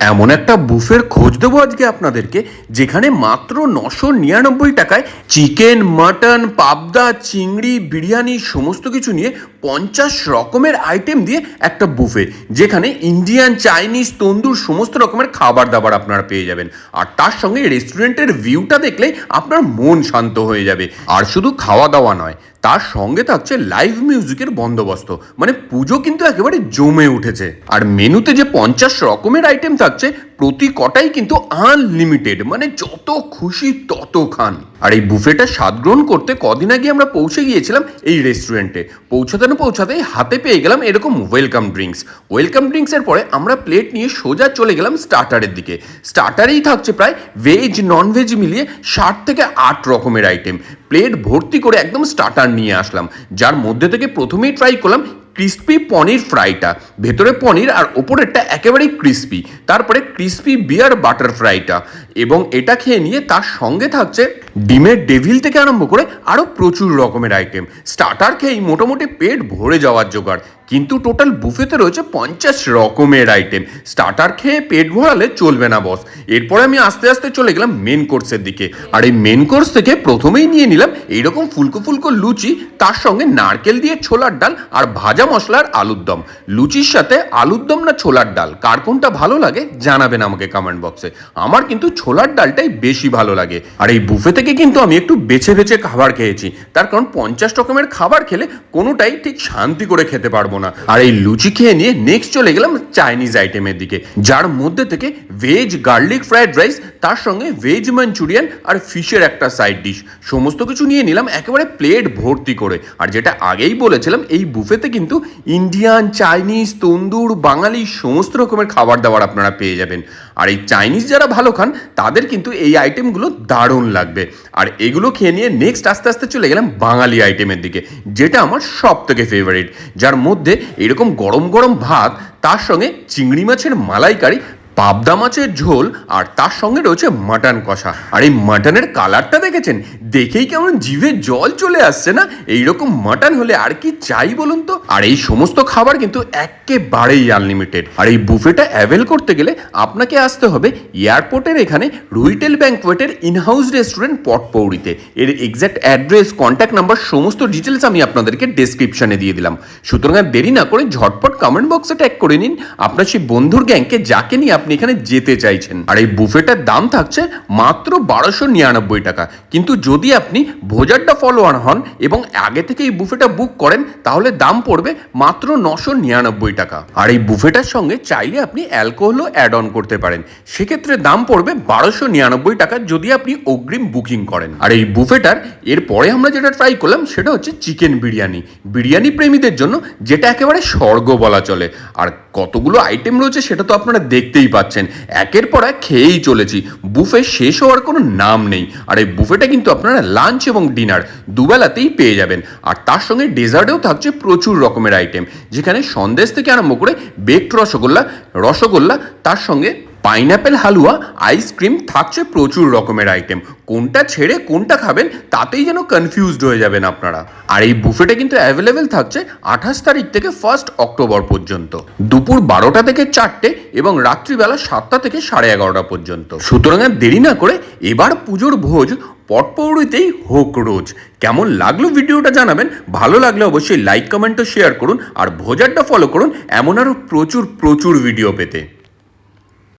এমন একটা বুফের খোঁজ দেবো আজকে আপনাদেরকে, যেখানে মাত্র নশো নিরানব্বই টাকায় চিকেন, মাটন, পাবদা, চিংড়ি, বিরিয়ানি সমস্ত কিছু নিয়ে পঞ্চাশ রকমের আইটেম দিয়ে একটা বুফে, যেখানে ইন্ডিয়ান, চাইনিজ, তন্দুর সমস্ত রকমের খাবার দাবার আপনারা পেয়ে যাবেন। আর তার সঙ্গে রেস্টুরেন্টের ভিউটা দেখলেই আপনার মন শান্ত হয়ে যাবে। আর শুধু খাওয়া দাওয়া নয়, তার সঙ্গে থাকছে লাইভ মিউজিকের বন্দোবস্ত মানে পুজো কিন্তু একেবারে জমে উঠেছে। আর মেনুতে যে পঞ্চাশ রকমের আইটেম থাকছে, প্রতি কটাই কিন্তু আনলিমিটেড মানে যত খুশি তত খান। আর এই বুফেটা স্বাদ গ্রহণ করতে কদিন আগে আমরা পৌঁছে গিয়েছিলাম এই রেস্টুরেন্টে পৌঁছাতে না পৌঁছাতেই হাতে পেয়ে গেলাম এরকম ওয়েলকাম ড্রিঙ্কস ওয়েলকাম ড্রিঙ্কসের পরে আমরা প্লেট নিয়ে সোজা চলে গেলাম স্টার্টারের দিকে। স্টার্টারেই থাকছে প্রায় ভেজ নন ভেজ মিলিয়ে ষাট থেকে আট রকমের আইটেম প্লেট ভর্তি করে একদম স্টার্টার নিয়ে আসলাম। যার মধ্যে থেকে প্রথমেই ট্রাই করলাম ক্রিস্পি পনির ফ্রাইটা ভেতরে পনির আর ওপরেরটা একেবারেই ক্রিস্পি তারপরে ক্রিস্পি বিয়ার বাটার ফ্রাইটা এবং এটা খেয়ে নিয়ে তার সঙ্গে থাকছে ডিমের ডেভিল থেকে আরম্ভ করে আরও প্রচুর রকমের আইটেম স্টার্টার খেয়েই মোটামুটি পেট ভরে যাওয়ার জোগাড়। কিন্তু টোটাল বুফেতে রয়েছে পঞ্চাশ রকমের আইটেম স্টার্টার খেয়ে পেট ভরালে চলবে না বস এরপরে আমি আস্তে আস্তে চলে গেলাম মেন কোর্সের দিকে। আর এই মেন কোর্স থেকে প্রথমেই নিয়ে নিলাম এইরকম ফুলকো ফুলকো লুচি, তার সঙ্গে নারকেল দিয়ে ছোলার ডাল আর ভাজা মশলার আলুর দম। লুচির সাথে আলুর দম না ছোলার ডাল? কার কোনটা ভালো লাগে জানাবেন আমাকে কমেন্ট বক্সে আমার কিন্তু ছোলার ডালটাই বেশি ভালো লাগে। আর এই বুফে থেকে কিন্তু আমি একটু বেছে বেছে খাবার খেয়েছি। তার কারণ পঞ্চাশ রকমের খাবার খেলে কোনোটাই ঠিক শান্তি করে খেতে পারব না। আর এই লুচি খেয়ে নিয়ে নেক্সট চলে গেলাম চাইনিজ আইটেমের দিকে। যার মধ্যে থেকে ভেজ গার্লিক ফ্রাইড রাইস তার সঙ্গে ভেজ মাঞ্চুরিয়ান আর ফিশের একটা সাইড ডিশ সমস্ত কিছু নিয়ে নিলাম একেবারে প্লেট ভর্তি করে। আর যেটা আগেই বলেছিলাম, এই বুফেতে কিন্তু ইন্ডিয়ান চাইনিজ তন্দুর, বাঙালি সমস্ত রকমের খাবার দাবার আপনারা পেয়ে যাবেন। আর এই চাইনিজ যারা ভালো খান, তাদের কিন্তু এই আইটেমগুলো দারুণ লাগবে। আর এগুলো খেয়ে নিয়ে নেক্সট আস্তে আস্তে চলে গেলাম বাঙালি আইটেমের দিকে, যেটা আমার সব থেকে ফেভারিট যার মধ্যে এরকম গরম গরম ভাত, তার সঙ্গে চিংড়ি মাছের মালাইকারি, পাবদা মাছের ঝোল আর তার সঙ্গে রয়েছে মাটন কষা। আর এই মাটনের কালারটা দেখেছেন? দেখেই কেমন জিভে জল চলে আসছে না? এইরকম মাটন হলে আর কি চাই বলুন তো? আর এই সমস্ত খাবার কিন্তু একেবারেই আনলিমিটেড আর এই বুফেটা অ্যাভেল করতে গেলে আপনাকে আসতে হবে এয়ারপোর্টের এখানে রুইটেল ব্যাঙ্কওয়েটের ইনহাউস রেস্টুরেন্ট পটপৌরিতে এর এক্স্যাক্ট অ্যাড্রেস কন্ট্যাক্ট নাম্বার সমস্ত ডিটেলস আমি আপনাদেরকে ডেসক্রিপশনে দিয়ে দিলাম। সুতরাং দেরি না করে ঝটপট কমেন্ট বক্সে ট্যাগ করে নিন। আপনার সেই বন্ধুর গ্যাংকে যাকে নিয়ে আপনি এখানে যেতে চাইছেন। আর এই বুফেটার দাম থাকছে মাত্র বারোশো নিরানব্বই টাকা। কিন্তু যদি আপনি ভোজারটা ফলোয়ার হন এবং আগে থেকে এই বুফেটা বুক করেন, তাহলে দাম পড়বে মাত্র নশো নিরানব্বই টাকা। আর এই বুফেটার সঙ্গে চাইলে আপনি অ্যালকোহলও অ্যাড অন করতে পারেন। সেক্ষেত্রে দাম পড়বে বারোশো নিরানব্বই টাকা যদি আপনি অগ্রিম বুকিং করেন। আর এই বুফেটার এরপরে আমরা যেটা ট্রাই করলাম সেটা হচ্ছে চিকেন বিরিয়ানি। বিরিয়ানি প্রেমীদের জন্য যেটা একেবারে স্বর্গ বলা চলে। আর কতগুলো আইটেম রয়েছে সেটা তো আপনারা দেখতেই পাচ্ছেন। একের পর এক খেয়েই চলেছি। বুফে শেষ হওয়ার কোনো নাম নেই। আর এই বুফেটা কিন্তু আপনারা লাঞ্চ এবং ডিনার দুবেলাতেই পেয়ে যাবেন। আর তার সঙ্গে ডেজার্টেও থাকছে প্রচুর রকমের আইটেম যেখানে সন্দেশ থেকে আরম্ভ করে বেকড রসগোল্লা রসগোল্লা, তার সঙ্গে পাইনাপেল, হালুয়া আইসক্রিম থাকছে প্রচুর রকমের আইটেম কোনটা ছেড়ে কোনটা খাবেন, তাতেই যেন কনফিউজড হয়ে যাবেন আপনারা। আর এই বুফেটা কিন্তু অ্যাভেলেবেল থাকছে আঠাশ তারিখ থেকে ফার্স্ট অক্টোবর পর্যন্ত। দুপুর বারোটা থেকে চারটে এবং রাত্রিবেলা সাতটা থেকে সাড়ে এগারোটা পর্যন্ত। সুতরাং আর দেরি না করে এবার পুজোর ভোজ পটপৌরিতেই হোক রোজ। কেমন লাগল ভিডিওটা জানাবেন? ভালো লাগলে অবশ্যই লাইক কমেন্ট ও শেয়ার করুন। আর ভোজারটা ফলো করুন। এমন আরও প্রচুর প্রচুর ভিডিও পেতে।